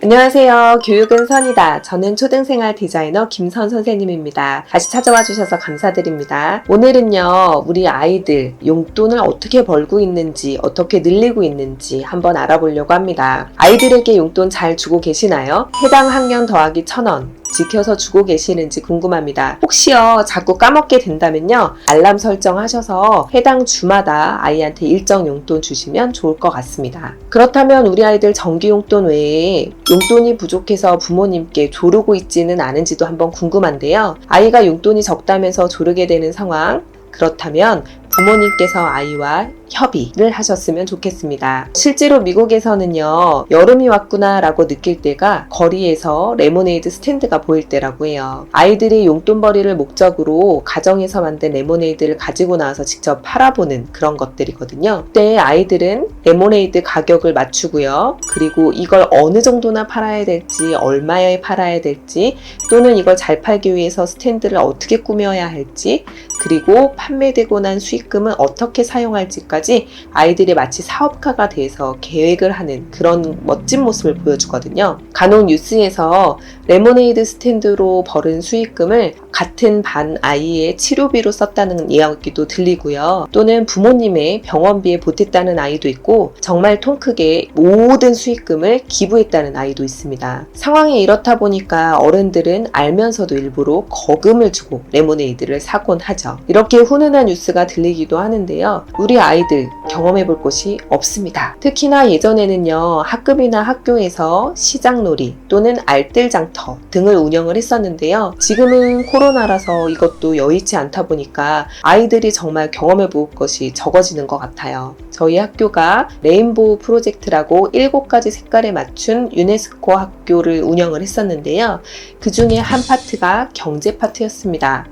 안녕하세요. 교육은 선이다. 저는 초등생활 디자이너 김선 선생님입니다. 다시 찾아와 주셔서 감사드립니다. 오늘은요, 우리 아이들 용돈을 어떻게 벌고 있는지, 어떻게 늘리고 있는지 한번 알아보려고 합니다. 아이들에게 용돈 잘 주고 계시나요? 해당 학년 더하기 1000원. 지켜서 주고 계시는지 궁금합니다. 혹시요, 자꾸 까먹게 된다면요, 알람 설정하셔서 해당 주마다 아이한테 일정 용돈 주시면 좋을 것 같습니다. 그렇다면 우리 아이들 정기 용돈 외에 용돈이 부족해서 부모님께 조르고 있지는 않은지도 한번 궁금한데요. 아이가 용돈이 적다면서 조르게 되는 상황, 그렇다면 부모님께서 아이와 협의를 하셨으면 좋겠습니다. 실제로 미국에서는요, 여름이 왔구나 라고 느낄 때가 거리에서 레모네이드 스탠드가 보일 때라고 해요. 아이들이 용돈벌이를 목적으로 가정에서 만든 레모네이드를 가지고 나와서 직접 팔아보는 그런 것들이거든요. 그때 아이들은 레모네이드 가격을 맞추고요. 그리고 이걸 어느 정도나 팔아야 될지, 얼마에 팔아야 될지, 또는 이걸 잘 팔기 위해서 스탠드를 어떻게 꾸며야 할지, 그리고 판매되고 난 수익 금은 어떻게 사용할지까지 아이들이 마치 사업가가 돼서 계획을 하는 그런 멋진 모습을 보여주거든요. 간혹 뉴스에서 레모네이드 스탠드로 벌은 수익금을 같은 반 아이의 치료비로 썼다는 이야기도 들리고요. 또는 부모님의 병원비에 보탰다는 아이도 있고 정말 통 크게 모든 수익금을 기부했다는 아이도 있습니다. 상황이 이렇다 보니까 어른들은 알면서도 일부러 거금을 주고 레모네이드를 사곤 하죠. 이렇게 훈훈한 뉴스가 들리 기도 하는데요. 우리 아이들 경험해 볼 곳이 없습니다. 특히나 예전에는요, 학급이나 학교에서 시장놀이 또는 알뜰장터 등을 운영을 했었는데요. 지금은 코로나라서 이것도 여의치 않다 보니까 아이들이 정말 경험해 볼 것이 적어지는 것 같아요. 저희 학교가 레인보우 프로젝트라고 7가지 색깔에 맞춘 유네스코 학교를 운영을 했었는데요. 그 중에 한 파트가 경제 파트였습니다.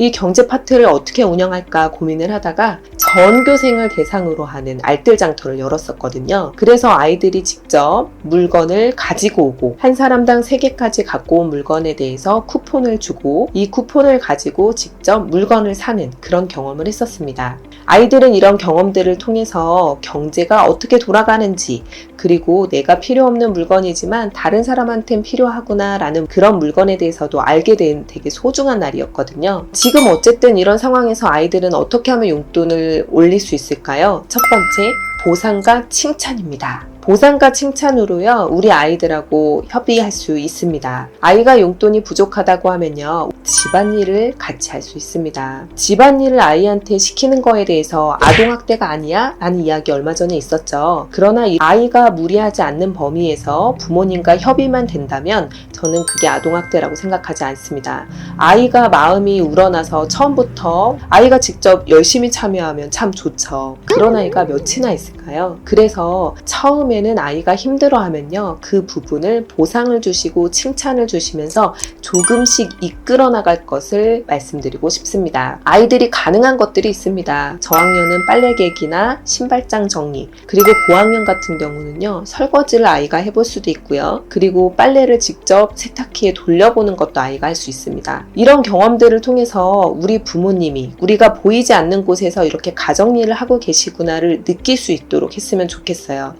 이 경제 파트를 어떻게 운영할까 고민을 하다가 전교생을 대상으로 하는 알뜰장터를 열었었거든요. 그래서 아이들이 직접 물건을 가지고 오고 한 사람당 3개까지 갖고 온 물건에 대해서 쿠폰을 주고 이 쿠폰을 가지고 직접 물건을 사는 그런 경험을 했었습니다. 아이들은 이런 경험들을 통해서 경제가 어떻게 돌아가는지 그리고 내가 필요 없는 물건이지만 다른 사람한텐 필요하구나 라는 그런 물건에 대해서도 알게 된 되게 소중한 날이었거든요. 지금 어쨌든 이런 상황에서 아이들은 어떻게 하면 용돈을 올릴 수 있을까요? 첫 번째, 보상과 칭찬입니다. 보상과 칭찬으로요, 우리 아이들하고 협의할 수 있습니다. 아이가 용돈이 부족하다고 하면요, 집안일을 같이 할 수 있습니다. 집안일을 아이한테 시키는 거에 대해서 아동학대가 아니야? 라는 이야기 얼마 전에 있었죠. 그러나 이 아이가 무리하지 않는 범위에서 부모님과 협의만 된다면 저는 그게 아동학대라고 생각하지 않습니다. 아이가 마음이 우러나서 처음부터 아이가 직접 열심히 참여하면 참 좋죠. 그런 아이가 몇이나 있을까요? 그래서 처음 에는 아이가 힘들어하면요. 그 부분을 보상을 주시고 칭찬을 주시면서 조금씩 이끌어 나갈 것을 말씀드리고 싶습니다. 아이들이 가능한 것들이 있습니다. 저학년은 빨래 개기나 신발장 정리, 그리고 고학년 같은 경우는요. 설거지를 아이가 해볼 수도 있고요. 그리고 빨래를 직접 세탁기에 돌려보는 것도 아이가 할 수 있습니다. 이런 경험들을 통해서 우리 부모님이 우리가 보이지 않는 곳에서 이렇게 가정일을 하고 계시구나를 느낄 수 있도록 했으면 좋겠어요.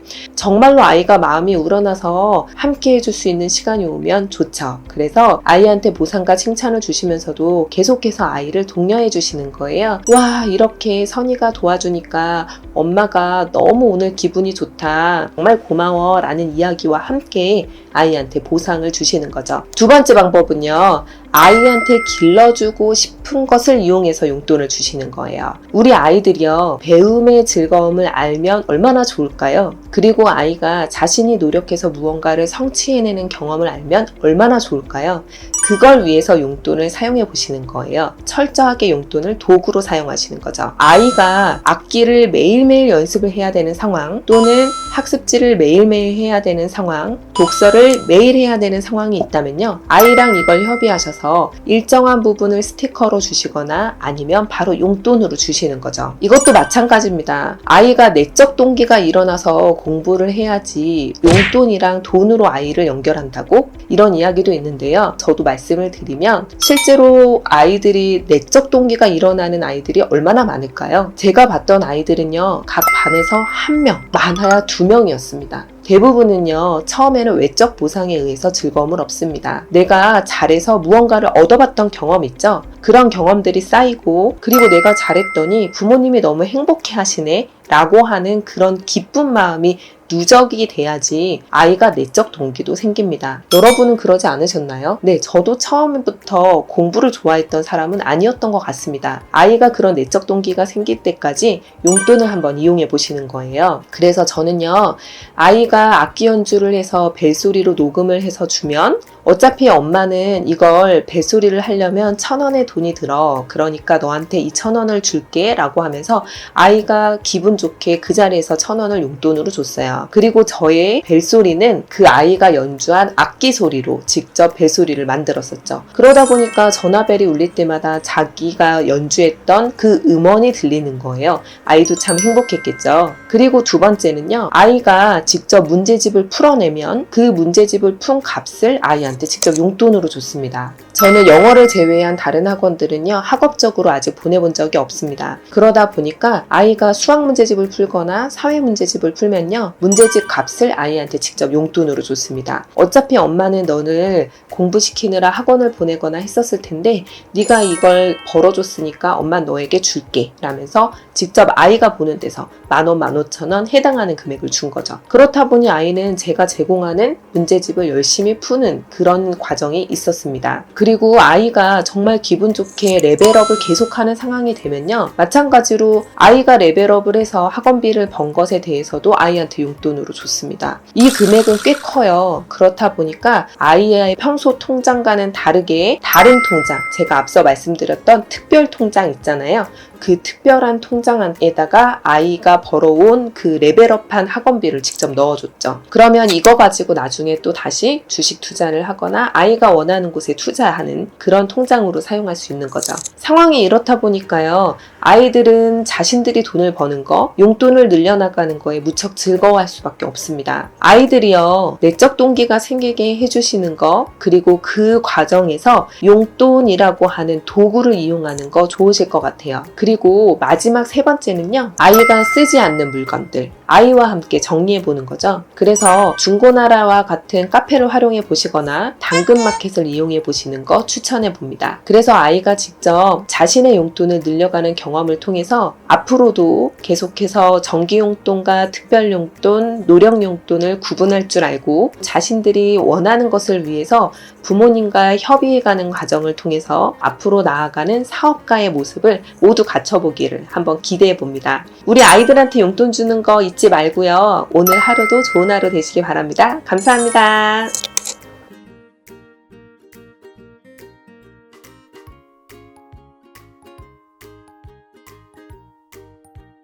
정말로 아이가 마음이 우러나서 함께 해줄 수 있는 시간이 오면 좋죠. 그래서 아이한테 보상과 칭찬을 주시면서도 계속해서 아이를 독려해 주시는 거예요. 와, 이렇게 선이가 도와주니까 엄마가 너무 오늘 기분이 좋다. 정말 고마워. 라는 이야기와 함께 아이한테 보상을 주시는 거죠. 두 번째 방법은요. 아이한테 길러주고 싶은 것을 이용해서 용돈을 주시는 거예요. 우리 아이들이요, 배움의 즐거움을 알면 얼마나 좋을까요? 그리고 아이가 자신이 노력해서 무언가를 성취해내는 경험을 알면 얼마나 좋을까요? 그걸 위해서 용돈을 사용해 보시는 거예요. 철저하게 용돈을 도구로 사용하시는 거죠. 아이가 악기를 매일매일 연습을 해야 되는 상황, 또는 학습지를 매일매일 해야 되는 상황, 독서를 매일 해야 되는 상황이 있다면요. 아이랑 이걸 협의하셔서 일정한 부분을 스티커로 주시거나 아니면 바로 용돈으로 주시는 거죠. 이것도 마찬가지입니다. 아이가 내적 동기가 일어나서 공부를 해야지 용돈이랑 돈으로 아이를 연결한다고? 이런 이야기도 있는데요. 저도 말씀을 드리면 실제로 아이들이 내적 동기가 일어나는 아이들이 얼마나 많을까요? 제가 봤던 아이들은요, 각 반에서 한 명, 많아야 두 명이었습니다. 대부분은요, 처음에는 외적 보상에 의해서 즐거움을 얻습니다. 내가 잘해서 무언가를 얻어봤던 경험 있죠? 그런 경험들이 쌓이고, 그리고 내가 잘했더니 부모님이 너무 행복해 하시네? 라고 하는 그런 기쁜 마음이 누적이 돼야지 아이가 내적 동기도 생깁니다. 여러분은 그러지 않으셨나요? 네, 저도 처음부터 공부를 좋아했던 사람은 아니었던 것 같습니다. 아이가 그런 내적 동기가 생길 때까지 용돈을 한번 이용해 보시는 거예요. 그래서 저는요, 아이가 악기 연주를 해서 벨소리로 녹음을 해서 주면 어차피 엄마는 이걸 벨소리를 하려면 천 원의 돈이 들어. 그러니까 너한테 이 천 원을 줄게. 라고 하면서 아이가 기분 좋게 그 자리에서 천 원을 용돈으로 줬어요. 그리고 저의 벨소리는 그 아이가 연주한 악기 소리로 직접 벨소리를 만들었었죠. 그러다 보니까 전화벨이 울릴 때마다 자기가 연주했던 그 음원이 들리는 거예요. 아이도 참 행복했겠죠. 그리고 두 번째는요. 아이가 직접 문제집을 풀어내면 그 문제집을 푼 값을 아이한테 직접 용돈으로 줬습니다. 저는 영어를 제외한 다른 학원들은요. 학업적으로 아직 보내본 적이 없습니다. 그러다 보니까 아이가 수학 문제집을 풀거나 사회 문제집을 풀면요. 문제집 값을 아이한테 직접 용돈으로 줬습니다. 어차피 엄마는 너를 공부시키느라 학원을 보내거나 했었을 텐데 네가 이걸 벌어줬으니까 엄마 너에게 줄게 라면서 직접 아이가 보는 데서 만원, 만오천원 해당하는 금액을 준 거죠. 그렇다 보니 아이는 제가 제공하는 문제집을 열심히 푸는 그런 과정이 있었습니다. 그리고 아이가 정말 기분 좋게 레벨업을 계속하는 상황이 되면요. 마찬가지로 아이가 레벨업을 해서 학원비를 번 것에 대해서도 아이한테 용돈으로 줬습니다. 이 금액은 꽤 커요. 그렇다 보니까 아이의 평소 통장과는 다르게 다른 통장, 제가 앞서 말씀드렸던 특별 통장 있잖아요. 그 특별한 통장에다가 아이가 벌어온 그 레벨업한 학원비를 직접 넣어줬죠. 그러면 이거 가지고 나중에 또 다시 주식 투자를 하거나 아이가 원하는 곳에 투자하는 그런 통장으로 사용할 수 있는 거죠. 상황이 이렇다 보니까요. 아이들은 자신들이 돈을 버는 거, 용돈을 늘려나가는 거에 무척 즐거워할 수밖에 없습니다. 아이들이요, 내적 동기가 생기게 해주시는 거, 그리고 그 과정에서 용돈이라고 하는 도구를 이용하는 거 좋으실 것 같아요. 그리고 마지막 세 번째는요, 아이가 쓰지 않는 물건들. 아이와 함께 정리해 보는 거죠. 그래서 중고나라와 같은 카페를 활용해 보시거나 당근마켓을 이용해 보시는 거 추천해 봅니다. 그래서 아이가 직접 자신의 용돈을 늘려가는 경험 을 통해서 앞으로도 계속해서 정기용돈과 특별용돈, 노령용돈을 구분할 줄 알고 자신들이 원하는 것을 위해서 부모님과 협의해가는 과정을 통해서 앞으로 나아가는 사업가의 모습을 모두 갖춰보기를 한번 기대해 봅니다. 우리 아이들한테 용돈 주는 거 잊지 말고요. 오늘 하루도 좋은 하루 되시기 바랍니다. 감사합니다.